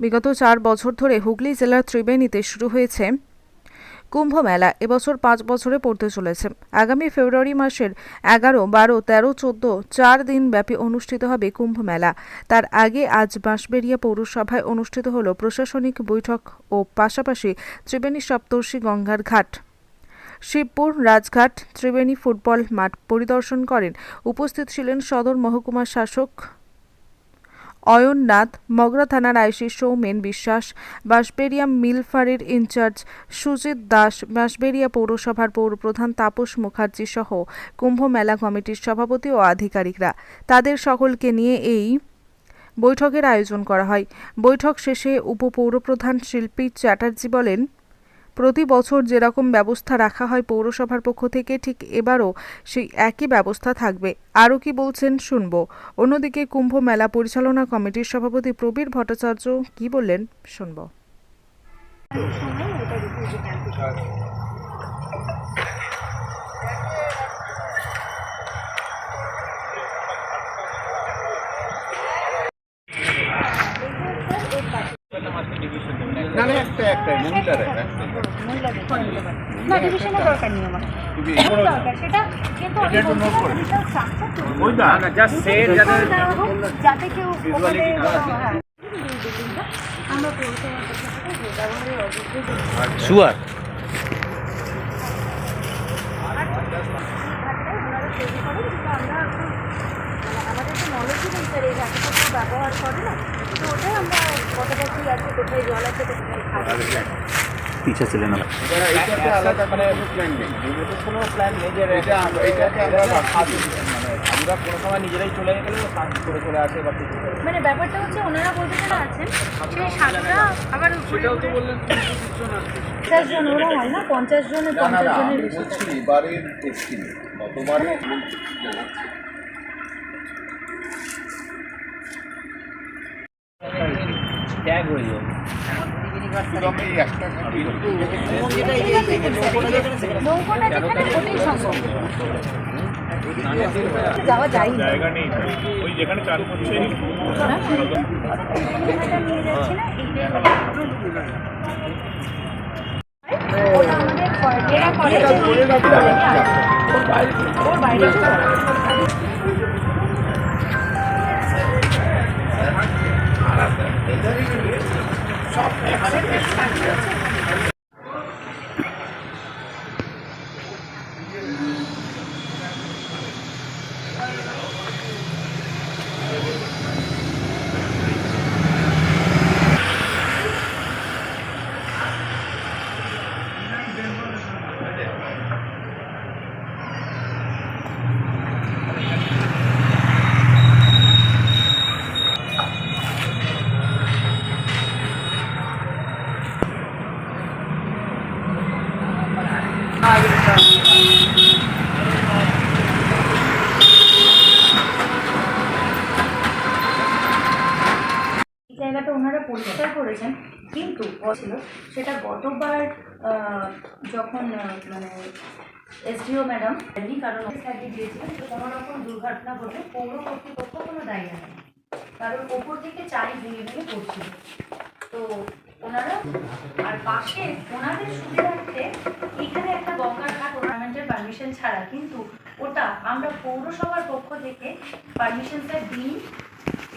বিগত চার বছর ধরে হুগলি জেলার ত্রিবেণীতে শুরু হয়েছে কুম্ভ মেলা এবছর পাঁচ বছরে পড়তে চলেছে। আগামী ফেব্রুয়ারি মাসের এগারো, বারো, তেরো, চোদ্দ চার দিন ব্যাপী অনুষ্ঠিত হবে কুম্ভ মেলা তার আগে আজ বাঁশবেড়িয়া পৌরসভায় অনুষ্ঠিত হল প্রশাসনিক বৈঠক ও পাশাপাশি ত্রিবেণী সপ্তর্ষি গঙ্গার ঘাট। শিবপুর রাজঘাট ত্রিবেণী ফুটবল মাঠ পরিদর্শন করেন। উপস্থিত ছিলেন সদর মহকুমার শাসক অয়ননাথ, মগরা থানার আইসি সৌমেন বিশ্বাস, বাঁশবেড়িয়া মিলফারের ইনচার্জ সুজিত দাস, বাঁশবেড়িয়া পৌরসভার পৌরপ্রধান তাপস মুখার্জি সহ কুম্ভ মেলা কমিটির সভাপতি ও আধিকারিকরা। তাদের সকলকে নিয়ে এই বৈঠকের আয়োজন করা হয়। বৈঠক শেষে উপপৌরপ্রধান শিল্পী চ্যাটার্জি বলেন প্রতি বছর যেরকম ব্যবস্থা রাখা হয় পৌরসভার পক্ষ থেকে, ঠিক এবারও সেই একই ব্যবস্থা থাকবে। আরও কি বলছেন শুনব। অন্যদিকে কুম্ভ মেলা পরিচালনা কমিটির সভাপতি প্রবীর ভট্টাচার্য কি বললেন শুনব। একটা মহিলার না ডিভিশনের দরকার নেই আমার। দরকার সেটা কিন্তু ওই না না জাস্ট যাতে কেউ হ্যাঁ। আমরা সুয়ার আমরা এখন মানে আমাদের ঘাটটা তো ব্যবহার করে না। ওটাই আমরা কতটা কি আছে কোথায় জল আছে কোথায় খাট ছিলেন না। মানে প্ল্যান নেই কোনো প্ল্যান নেই যে এটা আমরা এটাতে আমরা সাহায্য দিচ্ছি। মানে আমরা কোনো সময় নিজেরাই চলে গেলে করে চলে আসে বা মানে ব্যাপারটা হচ্ছে ওনারা বলতে যারা আছেন সেই সাতটা আবার পঞ্চাশ জন ওরা হয় না পঞ্চাশ জনের পঞ্চাশ জনের ট্যাগ হয়ে যাবে যাওয়া যায় না জায়গা নেই ওই যেখানে করছে আমাদের করে- এরা করে ওর বাইরে এই জায়গাটা ওনারা পরিষ্কার করেছেন কিন্তু সেটা গতবার যখন মানে এসডিও ম্যাডাম এমনি কারণ সার্ভিস দিয়েছিলেন তো কোনো রকম দুর্ঘটনা ঘটলে পৌর কর্তৃপক্ষ কোনো দায়ী নেই কারণ ওপর থেকে চাই ভেঙে ভেঙে পড়ছিল। তো ওনারা, আর পাশে ওনাদের সুবিধার্থে এখানে একটা গঙ্গার ঘাট ওনামেন্টের পারমিশন ছাড়া। কিন্তু ওটা আমরা পৌরসভার পক্ষ থেকে পারমিশনটা দিই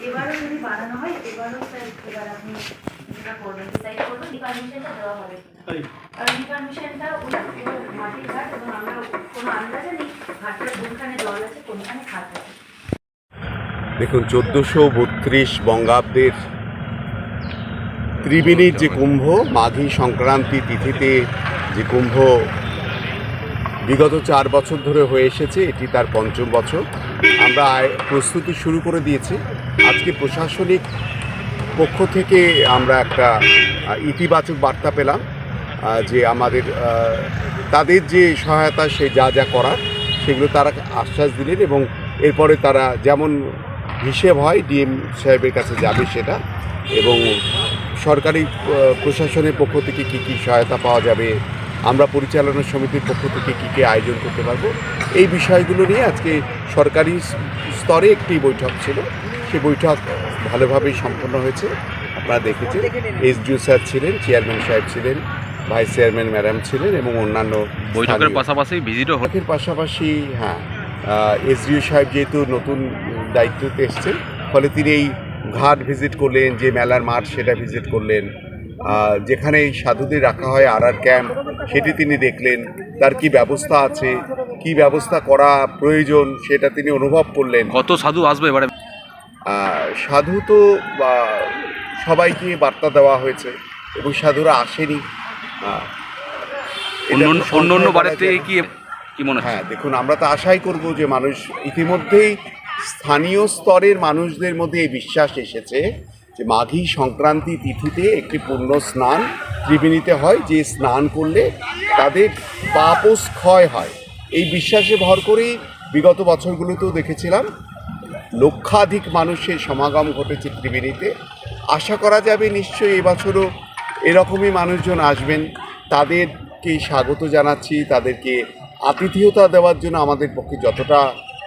এবারও যদি বাড়ানো হয় এবারও স্যার এবার আপনি যেটা করবেন ডিসাইড করবেন দেওয়া হবে কারণ পুরো মাটির ঘাট এবং আমরা কোনো আন্দাজে নেই কোনখানে জল আছে কোনখানে খাট আছে। দেখুন চোদ্দোশো বত্রিশ বঙ্গাব্দের ত্রিবেণীর যে কুম্ভ মাঘী সংক্রান্তি তিথিতে যে কুম্ভ বিগত চার বছর ধরে হয়ে এসেছে এটি তার পঞ্চম বছর। আমরা প্রস্তুতি শুরু করে দিয়েছি। আজকে প্রশাসনিক পক্ষ থেকে আমরা একটা ইতিবাচক বার্তা পেলাম যে আমাদের তাদের যে সহায়তা, সে যা যা করার, সেগুলো তারা আশ্বাস দিলেন এবং এরপরে তারা যেমন হিসেব হয়, ডিএম সাহেবের কাছে যাবে সেটা এবং সরকারি প্রশাসনের পক্ষ থেকে কী কী সহায়তা পাওয়া যাবে আমরা পরিচালনা সমিতির পক্ষ থেকে কী কী আয়োজন করতে পারব? এই বিষয়গুলো নিয়ে আজকে সরকারি স্তরে একটি বৈঠক ছিল। সেই বৈঠক ভালোভাবেই সম্পন্ন হয়েছে। আপনারা দেখেছেন এসডিও স্যার ছিলেন চেয়ারম্যান সাহেব ছিলেন ভাইস চেয়ারম্যান ম্যাডাম ছিলেন এবং অন্যান্য বৈঠকের পাশাপাশি ভিজিটও বৈঠকের পাশাপাশি হ্যাঁ এসডিও সাহেব যেহেতু নতুন দায়িত্বতে এসছেন ফলে তিনি এই ঘাট ভিজিট করলেন যে মেলার মাঠ সেটা ভিজিট করলেন। যেখানে সাধুদের রাখা হয় আর আর ক্যাম্প সেটি তিনি দেখলেন তার কি ব্যবস্থা আছে কি ব্যবস্থা করা প্রয়োজন সেটা তিনি অনুভব করলেন। কত সাধু আসবে এবারে? সাধু তো সবাইকে বার্তা দেওয়া হয়েছে এবং সাধুরা আসেনি। অন্য অন্য বারের থেকে কি কি মনে হয় হ্যাঁ দেখুন আমরা তো আশাই করব যে মানুষ ইতিমধ্যেই স্থানীয় স্তরের মানুষদের মধ্যে এই বিশ্বাস এসেছে। যে মাঘী সংক্রান্তি তিথিতে একটি পুণ্য স্নান ত্রিবেণীতে হয়, যে স্নান করলে তাদের পাপস ক্ষয় হয়। এই বিশ্বাসে ভর করেই বিগত বছরগুলোতেও দেখেছিলাম, লক্ষাধিক মানুষের সমাগম ঘটেছে ত্রিবেণীতে। আশা করা যাবে নিশ্চয়ই এবছরও এরকমই মানুষজন আসবেন। তাদেরকে স্বাগত জানাচ্ছি, তাদেরকে আতিথেয়তা দেওয়ার জন্য আমাদের পক্ষে যতটা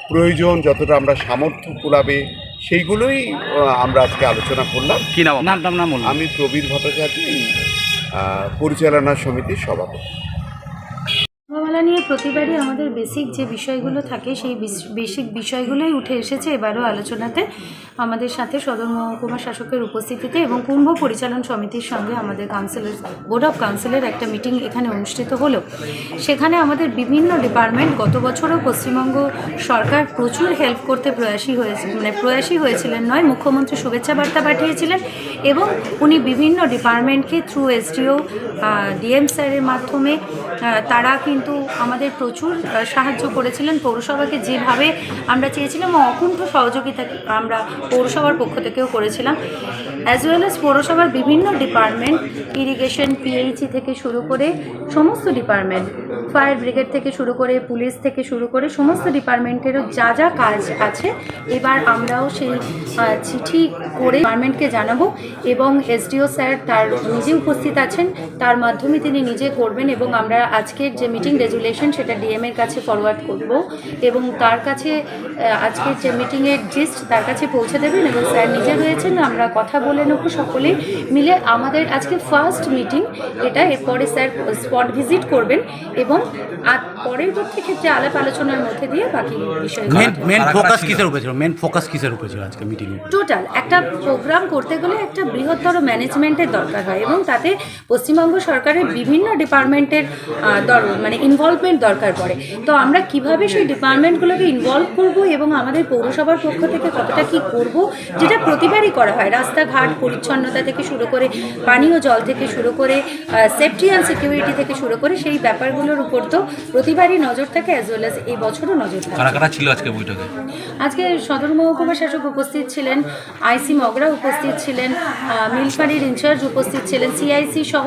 প্রয়োজন, যতটা আমরা সামর্থ্য কুলাবে সেইগুলোই আমরা আজকে আলোচনা করলাম। কি নাম নাম নাম নাম আমি প্রবীর ভট্টাচার্য পরিচালনা সমিতির সভাপতি। মেলা নিয়ে প্রতিবারই আমাদের বেসিক যে বিষয়গুলো থাকে সেই বেসিক বিষয়গুলোই উঠে এসেছে। এবারও আলোচনাতে আমাদের সাথে সদর মহকুমা শাসকের উপস্থিতিতে এবং কুম্ভ পরিচালন সমিতির সঙ্গে আমাদের কাউন্সিলের বোর্ড অফ কাউন্সিলের একটা মিটিং এখানে অনুষ্ঠিত হলো। সেখানে আমাদের বিভিন্ন ডিপার্টমেন্ট গত বছরও পশ্চিমবঙ্গ সরকার প্রচুর হেল্প করতে প্রয়াসী হয়েছে মানে প্রয়াসী হয়েছিলেন নয়, মুখ্যমন্ত্রী শুভেচ্ছা বার্তা পাঠিয়েছিলেন এবং উনি বিভিন্ন ডিপার্টমেন্টকে থ্রু এসডিও ডিএম স্যারের মাধ্যমে তারা কিন্তু আমাদের প্রচুর সাহায্য করেছিলেন। পৌরসভাকে যেভাবে আমরা চেয়েছিলাম, অকুণ্ঠ সহযোগিতা আমরা পৌরসভার পক্ষ থেকেও করেছিলাম অ্যাজ ওয়েল অ্যাজ পৌরসভার বিভিন্ন ডিপার্টমেন্ট ইরিগেশন পিএইচি থেকে শুরু করে সমস্ত ডিপার্টমেন্ট ফায়ার ব্রিগেড থেকে শুরু করে পুলিশ থেকে শুরু করে সমস্ত ডিপার্টমেন্টেরও যা যা কাজ আছে, এবার আমরাও সেই চিঠি করে ডিপার্টমেন্টকে জানাব এবং এসডিও স্যার তার নিজে উপস্থিত আছেন, তার মাধ্যমে তিনি নিজে করবেন এবং আমরা আজকের যে মিটিং রেজুলেশন সেটা ডিএম এর কাছে ফরওয়ার্ড করব এবং তার কাছে আজকের যে মিটিংয়ের জিস্ট তার কাছে পৌঁছে দেবেন এবং স্যার নিজে রয়েছেন আমরা কথা বলে নেব সকলেই মিলে। আমাদের আজকে ফার্স্ট মিটিং এটা এরপরে স্যার স্পট ভিজিট করবেন এবং আর পরবর্তী ক্ষেত্রে আলাপ আলোচনার মধ্যে দিয়ে বাকি বিষয়গুলো মেন মেন ফোকাস কিসের উপরে ছিল? মেন ফোকাস কিসের উপরে ছিল আজকে মিটিং টোটাল একটা প্রোগ্রাম করতে গেলে একটা বৃহত্তর ম্যানেজমেন্টের দরকার হয় এবং তাতে পশ্চিমবঙ্গ সরকারের বিভিন্ন ডিপার্টমেন্টের মানে ইনভলভমেন্ট দরকার পড়ে। তো আমরা কীভাবে সেই ডিপার্টমেন্টগুলোকে ইনভলভ করব এবং আমাদের পৌরসভার পক্ষ থেকে কতটা কি করব যেটা প্রতিবারই করা হয়। রাস্তাঘাট পরিচ্ছন্নতা থেকে শুরু করে পানীয় জল থেকে শুরু করে সেফটি অ্যান্ড সিকিউরিটি থেকে শুরু করে সেই ব্যাপারগুলোর উপর তো প্রতিবারই নজর থাকে অ্যাজ ওয়েল অ্যাজ এই বছরও নজর থাকে। কারা কারা ছিল আজকে বৈঠকে? আজকে সদর মহকুমা শাসক উপস্থিত ছিলেন আইসি মগরা উপস্থিত ছিলেন আহ, মিলফাড়ির ইনচার্জ উপস্থিত ছিলেন সিআইসি সহ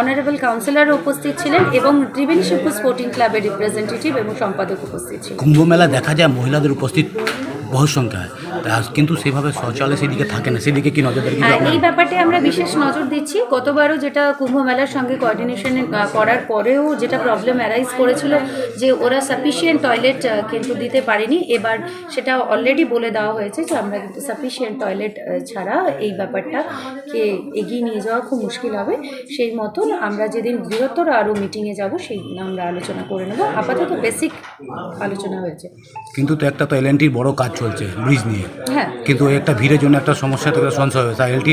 অনারেবল কাউন্সিলর উপস্থিত ছিলেন এবং ত্রিবেণী শিল্প স্পোর্টিং ক্লাবের রিপ্রেজেন্টেটিভ এবং সম্পাদক উপস্থিত ছিলেন। কুম্ভ মেলা দেখা যায় মহিলাদের উপস্থিত বহু সংখ্যায় কিন্তু সেভাবে শৌচালয় সেদিকে থাকে না। সেদিকে কি নজর এই ব্যাপারটি আমরা বিশেষ নজর দিচ্ছি। গতবারও যেটা কুম্ভ মেলার সঙ্গে কোঅর্ডিনেশন করার পরেও যেটা প্রবলেম অ্যারাইজ করেছিল যে ওরা সাফিসিয়েন্ট টয়লেট কিন্তু দিতে পারেনি। এবার সেটা অলরেডি বলে দেওয়া হয়েছে যে আমরা কিন্তু সাফিসিয়েন্ট টয়লেট ছাড়া এই ব্যাপারটাকে এগিয়ে নিয়ে যাওয়া খুব মুশকিল হবে। সেই মতন আমরা যেদিন বৃহত্তর আরও মিটিংয়ে যাব সেই দিন আমরা আলোচনা করে নেব। আপাতত বেসিক আলোচনা হয়েছে। কিন্তু তো একটা তো এলএনটির বড় কাজ চলছে ব্রিজ নিয়ে। হ্যাঁ। কিন্তু একটা ভিড়ের জন্য একটা সমস্যা থেকে সংশয় হয়েছে। এলটি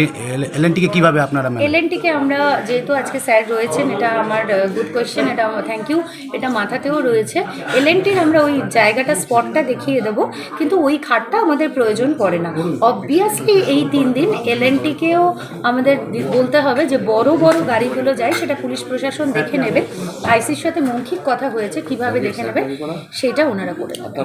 এলএনটিকে কীভাবে আপনারা মানে এলএনটিকে আমরা যেহেতু আজকে স্যার রয়েছেন এটা আমার গুড কোয়েশ্চেন এটা থ্যাংক ইউ এটা মাথাতেও রয়েছে। এলএনটির আমরা ওই জায়গাটা স্পটটা দেখিয়ে দেবো কিন্তু ওই খাটটা আমাদের প্রয়োজন পড়ে না। অবভিয়াসলি এই তিন দিন এলএনটিকেও আমাদের বলতে হবে যে বড় বড় গাড়িগুলো যায় সেটা পুলিশ প্রশাসন দেখে নেবে। আইসির সাথে মৌখিক কথা হয়েছে কীভাবে দেখে নেবে সেটা ওনারা করে দেবে।